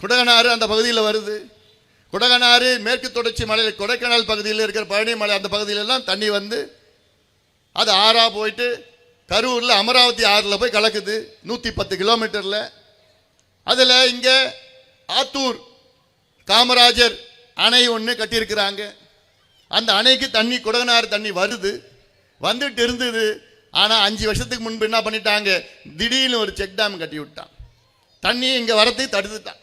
குடகனாறு அந்த பகுதியில் வருது. குடகனாறு மேற்கு தொடர்ச்சி மலையில் கொடைக்கானல் பகுதியில் இருக்கிற பழனி மலை அந்த பகுதியிலெல்லாம் தண்ணி வந்து அது ஆறாக போயிட்டு கரூரில் அமராவதி ஆறில் போய் கலக்குது நூற்றி பத்து கிலோமீட்டரில். அதில் இங்கே ஆத்தூர் காமராஜர் அணை ஒன்று கட்டியிருக்கிறாங்க. அந்த அணைக்கு தண்ணி குடகனாறு தண்ணி வருது. வந்துட்டு இருந்தது. ஆனால் அஞ்சு வருஷத்துக்கு முன்பு என்ன பண்ணிட்டாங்க? திடீர்னு ஒரு செக் டேம் கட்டி விட்டான் தண்ணி இங்கே வரத்துக்கு தடுத்துட்டான்.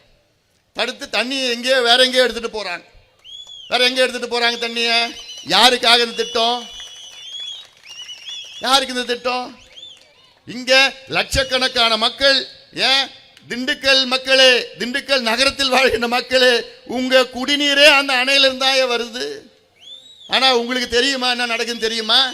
தடுத்து தண்ணி எங்கேயோ வேற எங்கேயோ எடுத்துட்டு போறாங்க. வேற எங்கே எடுத்துட்டு போறாங்க தண்ணியை. யாருக்காக இந்த திட்டம்? யாருக்கு இந்த திட்டம்? இங்க லட்சக்கணக்கான மக்கள் ஏன்? திண்டுக்கல் மக்களே திண்டுக்கல் நகரத்தில் வாழ்கின்ற மக்களே உங்க குடிநீரே அந்த அணையில இருந்தாயே வருது. ஆனா உங்களுக்கு தெரியுமா என்ன நடக்குன்னு தெரியுமா?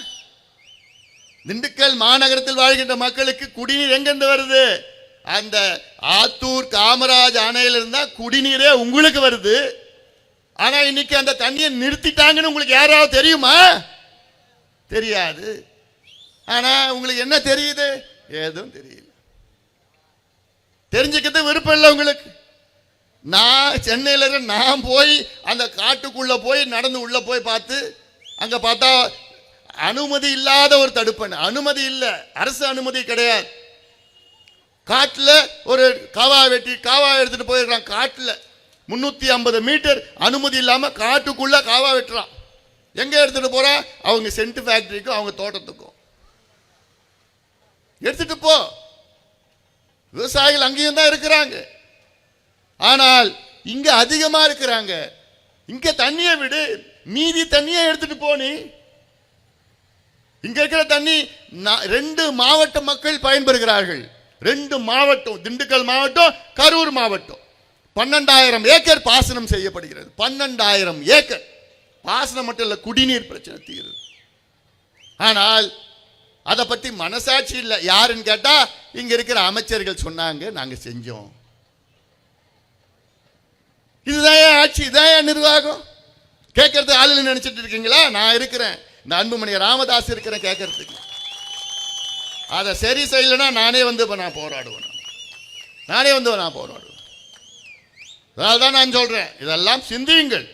திண்டுக்கல் மாநகரத்தில் வாழ்கின்ற மக்களுக்கு குடிநீர் எங்கிருந்து வருது? அந்த ஆத்தூர் காமராஜ் அணையில் இருந்தால் குடிநீரே உங்களுக்கு வருது. ஆனால் இன்னைக்கு அந்த தண்ணியை நிறுத்திட்டாங்கன்னு உங்களுக்கு யாராவது தெரியுமா? தெரியாது. ஆனால் உங்களுக்கு என்ன தெரியுது? ஏதும் தெரியல. தெரிஞ்சுக்கிறது விருப்பம் இல்லை உங்களுக்கு. நான் சென்னையில் இருக்க நான் போய் அந்த காட்டுக்குள்ளே போய் நடந்து உள்ளே போய் பார்த்து அங்கே பார்த்தா அனுமதி இல்லாத ஒரு தடுப்பணை. அனுமதி இல்லை. அரசு அனுமதி கிடையாது. காட்டில் ஒரு காவா வெட்டி காவா எடுத்துகிட்டு போயிருக்கிறான் காட்டில். முந்நூற்றி ஐம்பது மீட்டர் அனுமதி இல்லாமல் காட்டுக்குள்ளே காவா வெட்டுறான். எங்கே எடுத்துகிட்டு போகிறான் அவங்க சென்ட் ஃபேக்ட்ரிக்கும் அவங்க தோட்டத்துக்கும். எடுத்துகிட்டு போ. விவசாயிகள் அங்கேயும் தான் இருக்கிறாங்க. ஆனால் இங்கே அதிகமாக இருக்கிறாங்க. இங்கே தண்ணியை விடு. மீதி தண்ணியை எடுத்துகிட்டு போனி இங்கே இருக்கிற தண்ணி நா- ரெண்டு மாவட்ட மக்கள் பயன்பெறுகிறார்கள். ரெண்டு மாவட்டம் திண்டுக்கல் மாவட்டம் கரூர் மாவட்டம். பன்னெண்டாயிரம் ஏக்கர் பாசனம் செய்யப்படுகிறது. பன்னெண்டாயிரம் ஏக்கர். பாசனம் மட்டும் இல்லை குடிநீர் பிரச்சனை தீருது. ஆனால் அதை பற்றி மனசாட்சி இல்லை. யாருன்னு கேட்டால் இங்கே இருக்கிற அமைச்சர்கள் சொன்னாங்க நாங்கள் செஞ்சோம். இதுதான் என் ஆட்சி? இதான் என் நிர்வாகம்? கேட்கறது ஆளுன்னு நினைச்சிட்டு இருக்கீங்களா? நான் இருக்கிறேன். இந்த அன்புமணி ராமதாஸ் இருக்கிறேன் கேட்கறதுக்கு. அதை சரி செய்யலைன்னா நானே வந்து இப்போ நான் போராடுவேன். நானே வந்து நான் போராடுவேன். அதனால தான் நான் சொல்கிறேன் இதெல்லாம் சிந்தியுங்கள்.